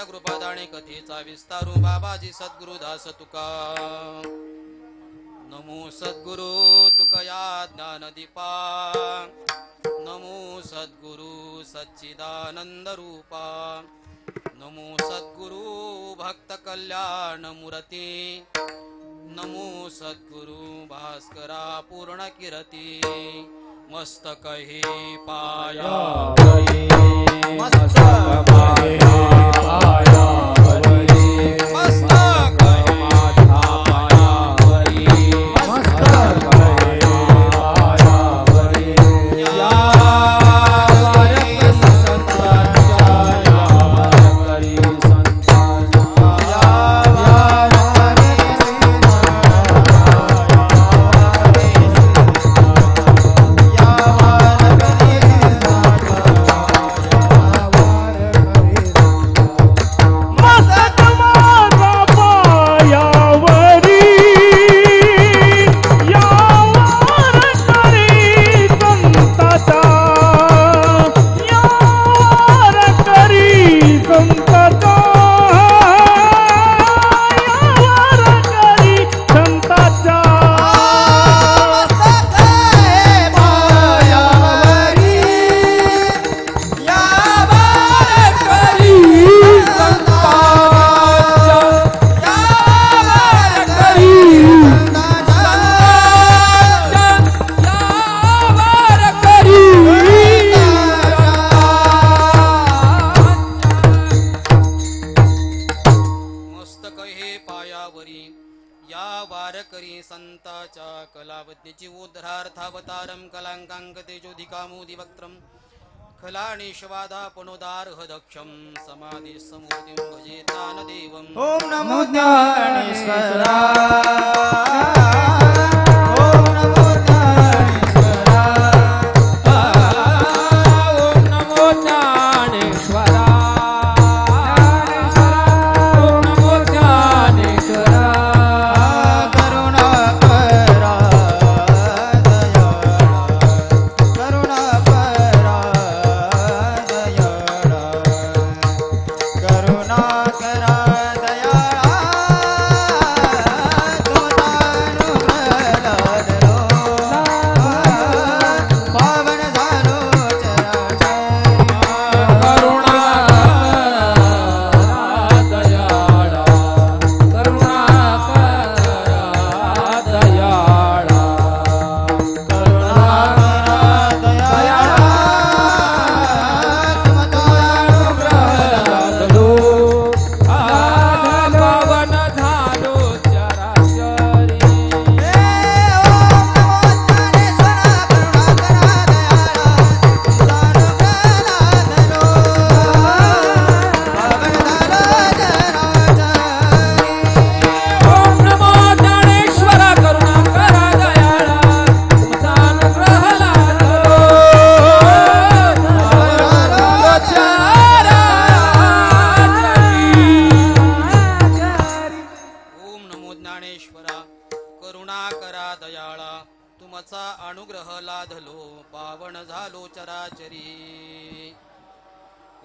अष्टकृपादाणे कथेचा विस्तारू हो बाबाजी सद्गुरुदास तुका. नमो सद्गुरु तुकया ज्ञानदीपा. नमो सद्गुरु सच्चिदानंद रूपा. नमो सद्गुरु भक्त कल्याण मूर्ती. नमो सद्गुरु भास्करा पूर्ण किरती. मस्तक हे पाया मस्तक चिवोद्ध्रार्थावतारं कलाङ्काङ्कते चोधिकामोदिवक्त्रं खला निशवादापनुदार्ह दक्षं समाधि समुदिं भजेता न देवं न लोचराचरी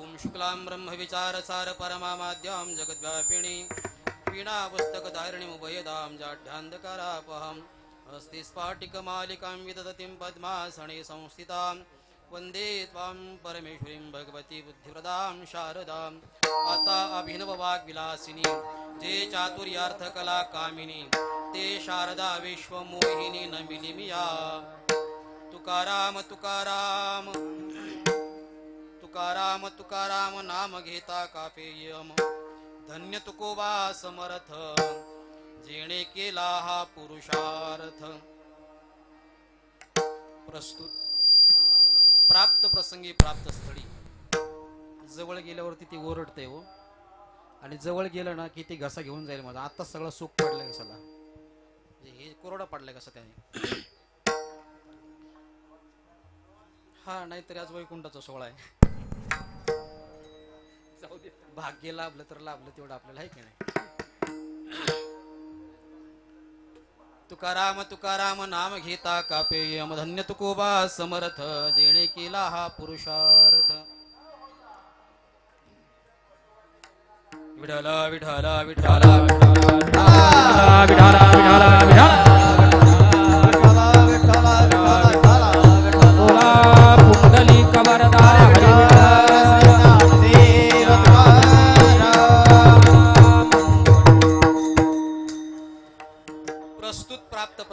ॐ शुक्लां ब्रह्मविचारसारपरमामाद्यां जगद्व्यापिणी पीणापुस्तकधारिणीमुभयदां जाढ्यान्धकारापहम् अस्ति स्फाटिकमालिकां विदधतिं पद्मासने संस्थितां वन्दे त्वां परमेश्वरीं भगवती बुद्धिप्रदां शारदां अता अभिनववाग्विलासिनि ये चातुर्यार्थकलाकामिनि ते शारदा विश्वमोहिनी न मिलिमिया तुकाराम तुकाराम. तुकाराम तुकाराम नाम घेता कापेयम धन्य तुकोबा समर्थ. जेणे केला हा पुरुषार्थ. प्रस्तुत. प्राप्त प्रसंगी प्राप्त स्थळी. जवळ गेल्यावरती ती ओरडते हो. आणि जवळ गेलं ना की ती घसा घेऊन जाईल माझा. आता सगळं सुख पडलंय घसाला म्हणजे हे कोरडं पडलंय कसं त्याने? हा नाहीतरी आज वैकुंठाचा सोहळा आहे. जाऊ दे भाग्य लाभलं तर लाभलं तेवढं आपल्याला आहे की नाही? तुकाराम तुकाराम नाम घेता कापेयम धन्य तुकोबा समर्थ जेणे केला हा पुरुषार्थ. विठ्ठल विठ्ठल विठ्ठल विठाला विठाला विठाला विठाला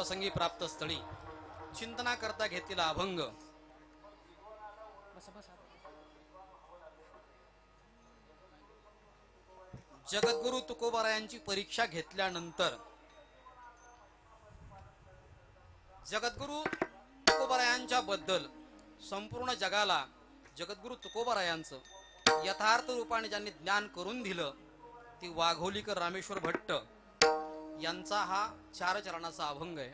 प्रसंगी प्राप्त स्थळी. चिंतना करता घेतलेला अभंग. जगद्गुरु तुकोबारायांची परीक्षा घेतल्यानंतर जगद्गुरु तुकोबारायांच्या बद्दल संपूर्ण जगाला जगद्गुरु तुकोबारायांचं यथार्थ रूपाने ज्यांनी ज्ञान करून दिलं ती वाघोलीकर रामेश्वर भट्ट यांचा हा चार चरणाचा अभंग आहे.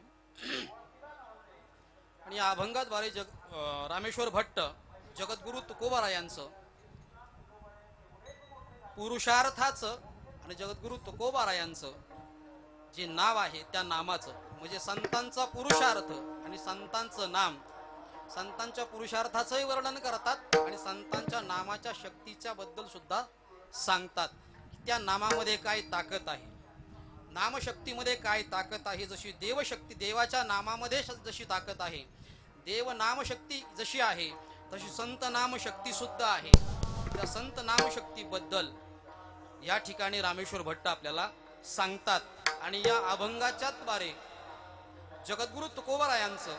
आणि या अभंगाद्वारे जग रामेश्वर भट्ट जगद्गुरु तुकोबारा यांचं पुरुषार्थाचं आणि जगद्गुरु तुकोबारा यांचं जे नाव आहे त्या नामाचं. म्हणजे संतांचा पुरुषार्थ आणि संतांचं नाम. संतांच्या पुरुषार्थाचंही वर्णन करतात आणि संतांच्या नामाच्या शक्तीच्या बद्दल सुद्धा सांगतात. त्या नामामध्ये काय ताकद आहे? नामशक्तीमध्ये काय ताकद आहे? जशी देवशक्ती देवाच्या नामामध्ये जशी ताकद आहे. देव नामशक्ती जशी आहे तशी संत नामशक्ती सुद्धा आहे. त्या संत नामशक्तीबद्दल या ठिकाणी रामेश्वर भट्ट आपल्याला सांगतात. आणि या अभंगाच्या द्वारे जगद्गुरु तुकोबरायांचं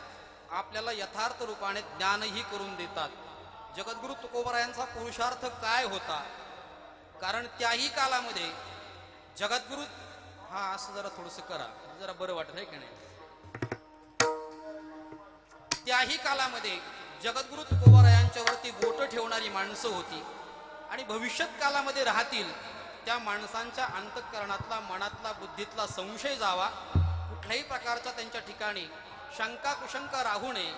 आपल्याला यथार्थ रूपाने ज्ञानही करून देतात. जगद्गुरु तुकोबरायांचा पुरुषार्थ काय होता? कारण त्याही कालामध्ये जगद्गुरु हा असं जरा थोडस करा. जरा बरं वाटत आहे की नाही? त्याही कालामध्ये जगद्गुरु तुकोबरायांच्यावरती बोट ठेवणारी माणसं होती आणि भविष्यत कालामध्ये राहतील त्या माणसांच्या अंतःकरणातला मनातला बुद्धीतला संशय जावा. कुठल्याही प्रकारच्या त्यांच्या ठिकाणी शंका कुशंका राहू नये.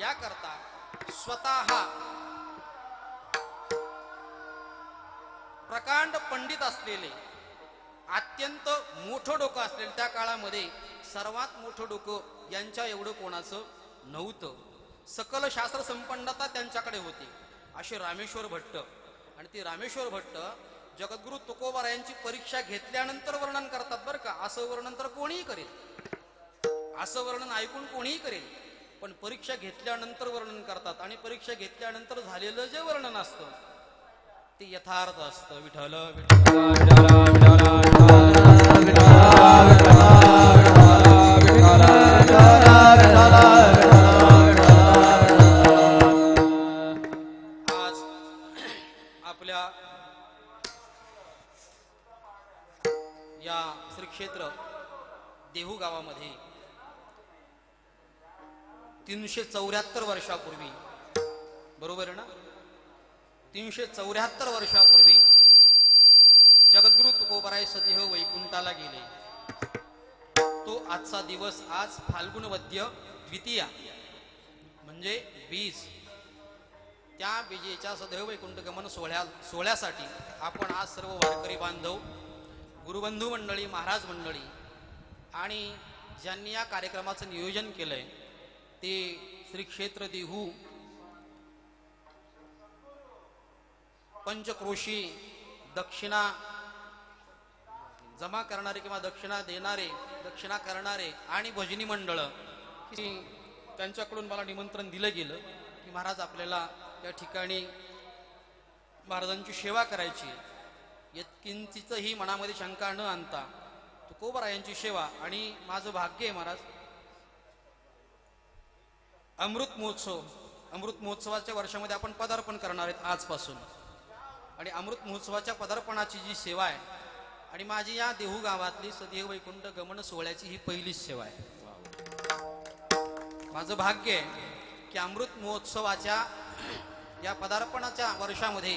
याकरता स्वतः प्रकांड पंडित असलेले अत्यंत मोठं डोकं असलेलं त्या काळामध्ये सर्वात मोठं डोकं यांच्या एवढं कोणाचं नव्हतं. सकल शास्त्र संपन्नता त्यांच्याकडे होती. असे रामेश्वर भट्ट. आणि ती रामेश्वर भट्ट जगद्गुरु तुकोबारा यांची परीक्षा घेतल्यानंतर वर्णन करतात बरं का. असं वर्णन तर कोणीही करेल. असं वर्णन ऐकून कोणीही करेल. पण परीक्षा घेतल्यानंतर वर्णन करतात. आणि परीक्षा घेतल्यानंतर झालेलं जे वर्णन असतं ते यथार्थ असतं. विठल आज आपल्या या श्री क्षेत्र देहू गावामध्ये तीनशे चौऱ्याहत्तर वर्षापूर्वी बरोबर आहे ना? तीनशे चौऱ्याहत्तर वर्षापूर्वी जगद्गुरु तुकोबराय सदेह वैकुंठाला गेले. तो आजचा दिवस आज फाल्गुन वद्य द्वितीया म्हणजे बीज. त्या बीजेच्या सदैव वैकुंठ गमन सोहळ्या सोहळ्यासाठी आपण आज सर्व वारकरी बांधव गुरुबंधू मंडळी महाराज मंडळी आणि ज्यांनी या कार्यक्रमाचं नियोजन केलंय ते श्री क्षेत्र देहू पंचक्रोशी दक्षिणा जमा करणारे किंवा दक्षिणा देणारे दक्षिणा करणारे आणि भजनी मंडळ की त्यांच्याकडून मला निमंत्रण दिलं गेलं की महाराज आपल्याला या ठिकाणी महाराजांची सेवा करायची यत्किंचितही मनामध्ये शंका न आणता तुकोबरायांची सेवा आणि माझं भाग्य आहे महाराज. अमृत महोत्सव अमृत महोत्सवाच्या वर्षामध्ये आपण पदार्पण करणार आहेत आजपासून. आणि अमृत महोत्सवाच्या पदार्पणाची जी सेवा आहे आणि माझी या देहू गावातली सदैव वैकुंठ गमन सोहळ्याची ही पहिलीच सेवा आहे. माझं भाग्य आहे की अमृत महोत्सवाच्या या पदार्पणाच्या वर्षामध्ये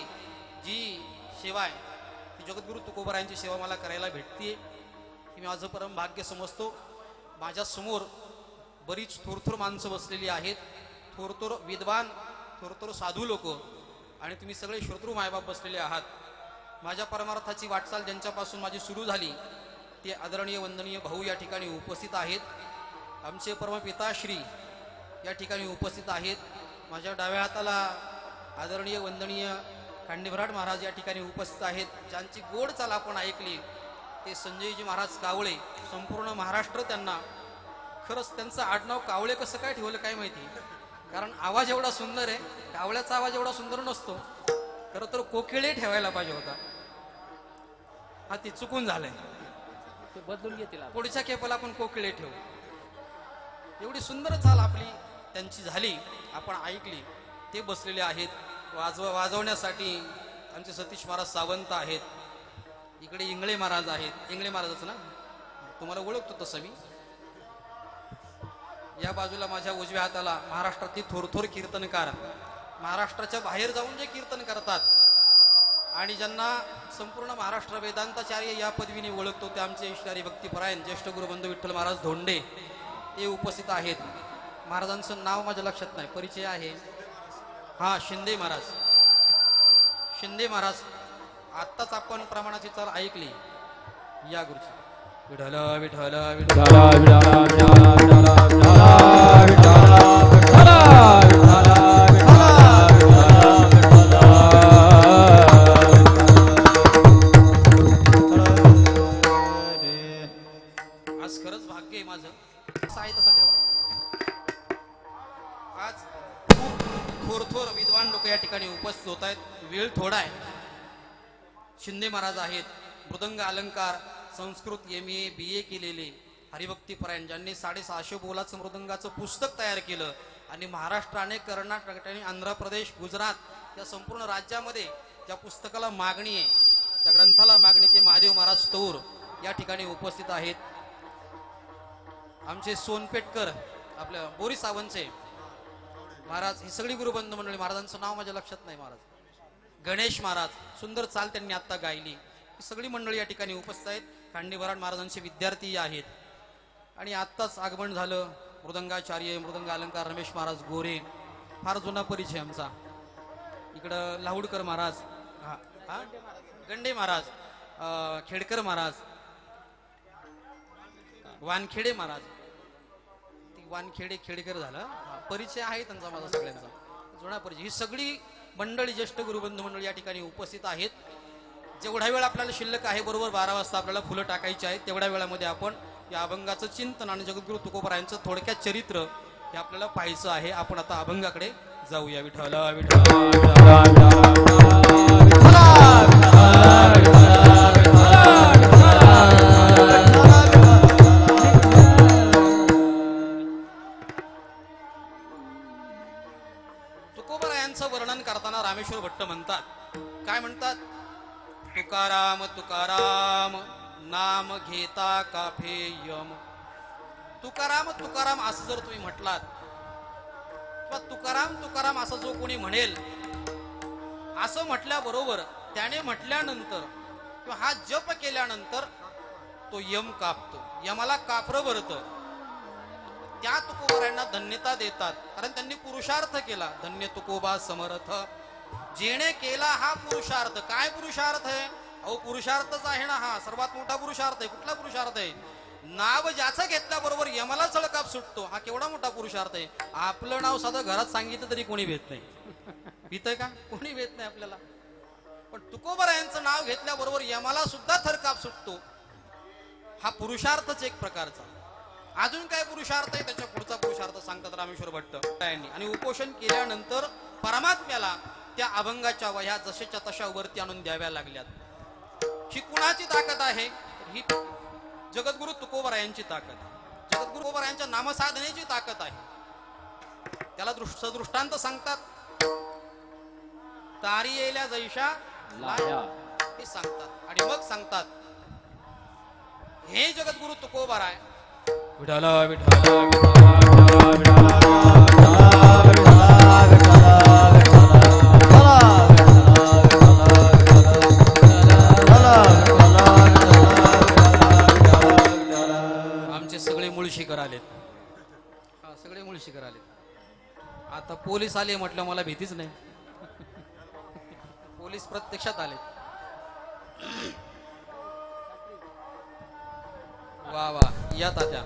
जी सेवा आहे ती जगद्गुरु तुकोबरायांची सेवा मला करायला भेटते मी माझं परम भाग्य समजतो. माझ्यासमोर बरीच थोरथोर माणसं बसलेली आहेत थोरथोर विद्वान थोरथोर साधू लोक. आणि तुम्ही सगळे श्रोतृ मायबाप बसलेले आहात. माझ्या परमार्थाची वाटचाल ज्यांच्यापासून माझी सुरू झाली ते आदरणीय वंदनीय भाऊ या ठिकाणी उपस्थित आहेत. आमचे परमपिताश्री या ठिकाणी उपस्थित आहेत. माझ्या डाव्या हाताला आदरणीय वंदनीय खांडेभराट महाराज या ठिकाणी उपस्थित आहेत. ज्यांची गोड चाल आपण ऐकली ते संजयजी महाराज कावळे संपूर्ण महाराष्ट्र त्यांना. खरंच त्यांचं आडनाव कावळे कसं काय ठेवलं काय माहिती? कारण आवाज एवढा सुंदर आहे कावळ्याचा आवाज एवढा सुंदर नसतो. खरं तर कोकिळे ठेवायला पाहिजे होता. हा ते चुकून झालंय. ते बदलून घेतील. पुढच्या खेपाला आपण कोकिळे ठेवू. एवढी सुंदर चाल आपली त्यांची झाली आपण ऐकली. ते बसलेले आहेत. वाजव वाजवण्यासाठी आमचे सतीश महाराज सावंत आहेत. इकडे इंगळे महाराज आहेत. इंगळे महाराजच ना तुम्हाला ओळखतो तसं मी. या बाजूला माझ्या उजव्या हाताला महाराष्ट्रातील थोरथोर कीर्तनकार. महाराष्ट्राच्या बाहेर जाऊन जे कीर्तन करतात आणि ज्यांना संपूर्ण महाराष्ट्र वेदांताचार्य या पदवीने ओळखतो ते आमचे ईश्वरी भक्तिपरायण ज्येष्ठ गुरुबंधू विठ्ठल महाराज धोंडे ते उपस्थित आहेत. महाराजांचं नाव माझ्या लक्षात नाही परिचय आहे. हा शिंदे महाराज. शिंदे महाराज आत्ताच आपण प्रमाणाची चाल ऐकली. या गुरुची विठाला, विठाला, विठाला, विठाला, विठाला, विठाला, विठाला, विठाला, विठाला, आज खरंच भाग्य आहे माझं. असं आहे तसं ठेवा. आज खूप थोरथोर विद्वान लोक या ठिकाणी उपस्थित होत आहेत. वेळ थोडा आहे. शिंदे महाराज आहेत. मृदंग अलंकार संस्कृत एम ए बी ए केलेले. हरिभक्तीपरायण ज्यांनी साडेसहाशे बोलाचं मृदंगाचं पुस्तक तयार केलं. आणि महाराष्ट्राने कर्नाटक आणि आंध्र प्रदेश गुजरात या संपूर्ण राज्यामध्ये ज्या पुस्तकाला मागणी आहे त्या ग्रंथाला मागणी ते महादेव महाराज तौर या ठिकाणी उपस्थित आहेत. आमचे सोनपेटकर आपल्या बोरी सावंतचे. महाराज ही सगळी गुरुबंध मंडळी महाराजांचं नाव माझ्या लक्षात नाही महाराज. गणेश महाराज सुंदर चाल त्यांनी आता गायली. ही सगळी मंडळी या ठिकाणी उपस्थित आहेत. खांडेभराड महाराजांचे विद्यार्थी आहेत. आणि आत्ताच आगमन झालं. मृदंगाचार्य मृदंग अलंकार रमेश महाराज गोरे. फार जुना परिचय आमचा. इकडं लाहुडकर महाराज. हा गंडे महाराज. खेडकर महाराज. वानखेडे महाराज. ती वानखेडे खेडेकर झालं. परिचय आहे त्यांचा माझा सगळ्यांचा. जुना परिचय. ही सगळी मंडळी ज्येष्ठ गुरुबंधू मंडळी या ठिकाणी उपस्थित आहेत. जेवढा वेळ आपल्याला शिल्लक आहे बरोबर बारा वाजता आपल्याला फुलं टाकायची आहेत तेवढ्या वेळामध्ये आपण या अभंगाचं चिंतन आणि जगद्गुरु तुकोबरायांचं थोडक्यात चरित्र हे आपल्याला पाहायचं आहे आपण आता अभंगाकडे जाऊया विठ्ठल विठ्ठल काफेयम. तुकाराम तुकाराम असं जर तुम्ही म्हटलात किंवा तुकाराम तुकाराम असं जो कोणी म्हणेल असं म्हटल्याबरोबर त्याने म्हटल्यानंतर किंवा हा जप केल्यानंतर तो यम कापतो. यमाला कापर भरतं. त्या तुकोबारांना धन्यता देतात. कारण त्यांनी पुरुषार्थ केला. धन्य तुकोबा समर्थ. जेणे केला हा पुरुषार्थ. काय पुरुषार्थ आहे? अहो पुरुषार्थच आहे ना हा. सर्वात मोठा पुरुषार्थ आहे. कुठला पुरुषार्थ आहे? नाव ज्याचं घेतल्याबरोबर यमाला चळकाप सुटतो. हा केवढा मोठा पुरुषार्थ आहे. आपलं नाव साधं घरात सांगितलं तरी कोणी भेट नाही. भीतय का? कोणी भेट नाही आपल्याला. पण तुकोबरायांचं नाव घेतल्याबरोबर यमाला सुद्धा थरकाप सुटतो. हा पुरुषार्थच एक प्रकारचा. अजून काय पुरुषार्थ आहे? त्याच्या पुढचा पुरुषार्थ सांगतात रामेश्वर भट्ट यांनी. आणि उपोषण केल्यानंतर परमात्म्याला त्या अभंगाच्या वह्या जशाच्या तशा वरती आणून द्याव्या लागल्यात. ही कुणाची ताकद आहे? ही जगद्गुरु तुकोबरा यांची ताकद आहे. जगद्गुरु तुकोबरा यांच्या नामसाधनेची ताकद आहे. त्याला दृष्ट सदृष्टांत सांगतात. तारी येल्या जैशा लाया. हे सांगतात. आणि मग सांगतात हे जगद्गुरु तुकोबार आहे विठाला विठाला विठाला विठाला सगळे मुळशीकर आले. आता पोलीस आले म्हटलं मला भीतीच नाही. पोलीस प्रत्यक्षात आले. वा वा. या तात्या.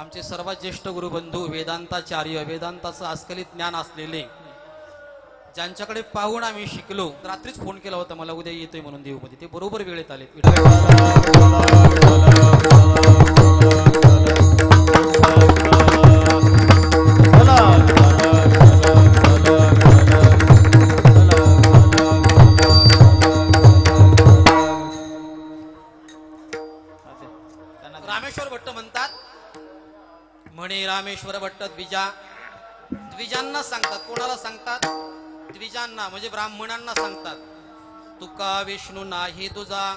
आमचे सर्वात ज्येष्ठ गुरुबंधू वेदांताचार्य वेदांताचं आजकालित ज्ञान असलेले ज्यांच्याकडे पाहून आम्ही शिकलो रात्रीच फोन केला होता मला उद्या येतोय म्हणून देऊमध्ये ते बरोबर वेळेत आले रामेश्वर भट्ट द्विजा. द्विजांना सांगतात. कोणाला सांगतात? द्विजांना म्हणजे ब्राह्मणांना सांगतात. तुका विष्णू नाही तुझा.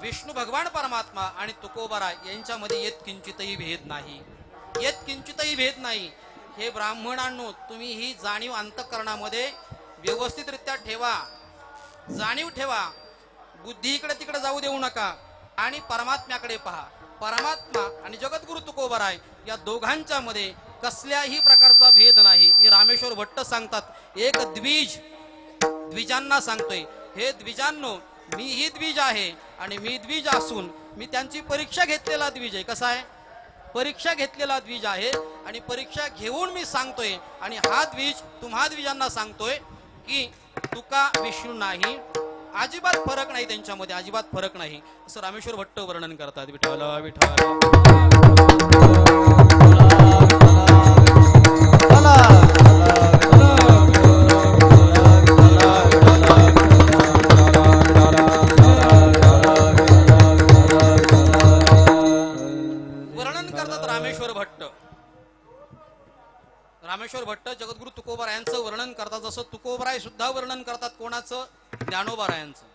विष्णू भगवान परमात्मा आणि तुकोबरा यांच्यामध्ये येत किंचितही भेद नाही. येत किंचितही भेद नाही. हे ब्राह्मणांनो तुम्ही ही जाणीव अंतकरणामध्ये व्यवस्थितरित्या ठेवा. जाणीव ठेवा. बुद्धी इकडे तिकडे जाऊ देऊ नका. आणि परमात्म्याकडे पहा. परमात्मा आणि जगद्गुरु तुकोबराय या दोघांच्या मध्ये कसल्याही प्रकारचा भेद नाही. हे रामेश्वर भट्ट सांगतात. एक द्विज द्विजांना सांगतोय. हे द्विजांनो मी ही द्विज आहे आणि मी द्विज असून मी त्यांची परीक्षा घेतलेला द्विज आहे. कसा आहे? परीक्षा घेतलेला द्विज आहे आणि परीक्षा घेऊन मी सांगतोय आणि हा द्विज तुम्हा द्विजांना सांगतोय की तुका विष्णू नाही अजिबात फरक नाही त्यांच्यामध्ये अजिबात फरक नाही. असं रामेश्वर भट्ट वर्णन करतात. विठ्ठल विठ्ठल वर्णन करतात रामेश्वर भट्ट. रामेश्वर भट्ट जगद्गुरु तुकोबरायांचं वर्णन करतात. जसं तुकोबराय सुद्धा वर्णन करतात कोणाचं? ज्ञानोबरायांचं